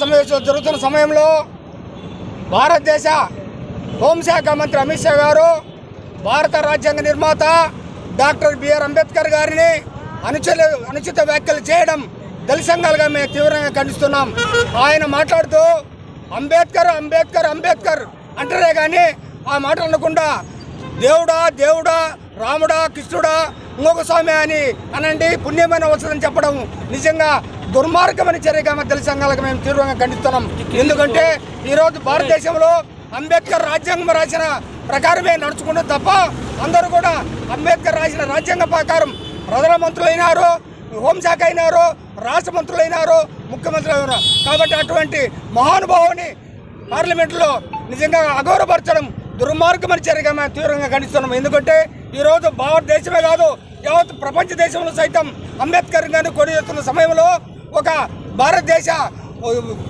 సమావేశం జరుగుతున్న సమయంలో భారతదేశ హోంశాఖ మంత్రి అమిత్ షా గారు భారత రాజ్యాంగ నిర్మాత డాక్టర్ బిఆర్ అంబేద్కర్ గారిని అనుచల అనుచిత వ్యాఖ్యలు చేయడం దళిత సంఘాలుగా మేము తీవ్రంగా ఖండిస్తున్నాం. ఆయన మాట్లాడుతూ అంబేద్కర్ అంబేద్కర్ అంబేద్కర్ అంటారే కానీ ఆ మాట అనకుండా దేవుడా దేవుడా రాముడా కృష్ణుడా ఇంకొక స్వామి అని అనండి పుణ్యమైన వస్తుందని చెప్పడం నిజంగా దుర్మార్గమైన చర్యగా మా దళిత సంఘాలకు మేము తీవ్రంగా ఖండిస్తున్నాం. ఎందుకంటే ఈరోజు భారతదేశంలో అంబేద్కర్ రాజ్యాంగం రాసిన ప్రకారమే నడుచుకుంటాం తప్ప అందరూ కూడా అంబేద్కర్ రాసిన రాజ్యాంగ ప్రకారం ప్రధాన మంత్రులు అయినారు హోంశాఖ అయినారు రాష్ట్ర మంత్రులు అయినారు ముఖ్యమంత్రులు అయినారు. కాబట్టి అటువంటి మహానుభావుని పార్లమెంట్లో నిజంగా అగౌరవపరచడం దుర్మార్గమైన చర్యగా మేము తీవ్రంగా ఖండిస్తున్నాం. ఎందుకంటే ఈరోజు భారతదేశమే కాదు యావత్ ప్రపంచ దేశంలో సైతం అంబేద్కర్ గారిని కొనిస్తున్న సమయంలో ఒక భారతదేశ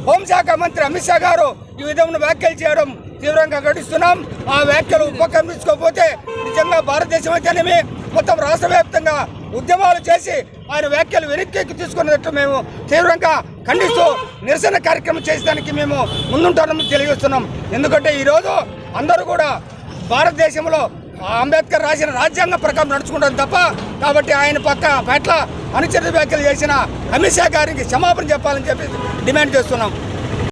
హోంశాఖ మంత్రి అమిత్ షా గారు ఈ విధమైన వ్యాఖ్యలు చేయడం తీవ్రంగా గడుస్తున్నాం ఆ వ్యాఖ్యలు ఉపక్రమించుకోకపోతే నిజంగా భారతదేశం అయితేనేమి? మొత్తం రాష్ట్ర వ్యాప్తంగా ఉద్యమాలు చేసి ఆయన వ్యాఖ్యలు వెనక్కి తీసుకున్నట్టు మేము తీవ్రంగా ఖండిస్తూ నిరసన కార్యక్రమం చేసేదానికి మేము ముందుంటామని తెలియజేస్తున్నాం. ఎందుకంటే ఈరోజు అందరూ కూడా భారతదేశంలో అంబేద్కర్ రాసిన రాజ్యాంగ ప్రకారం నడుచుకుంటాం తప్ప కాబట్టి ఆయన పక్క పట్ల అనుచరిత వ్యాఖ్యలు చేసిన అమిత్ షా గారికి క్షమాపణ చెప్పాలని చెప్పి డిమాండ్ చేస్తున్నాం.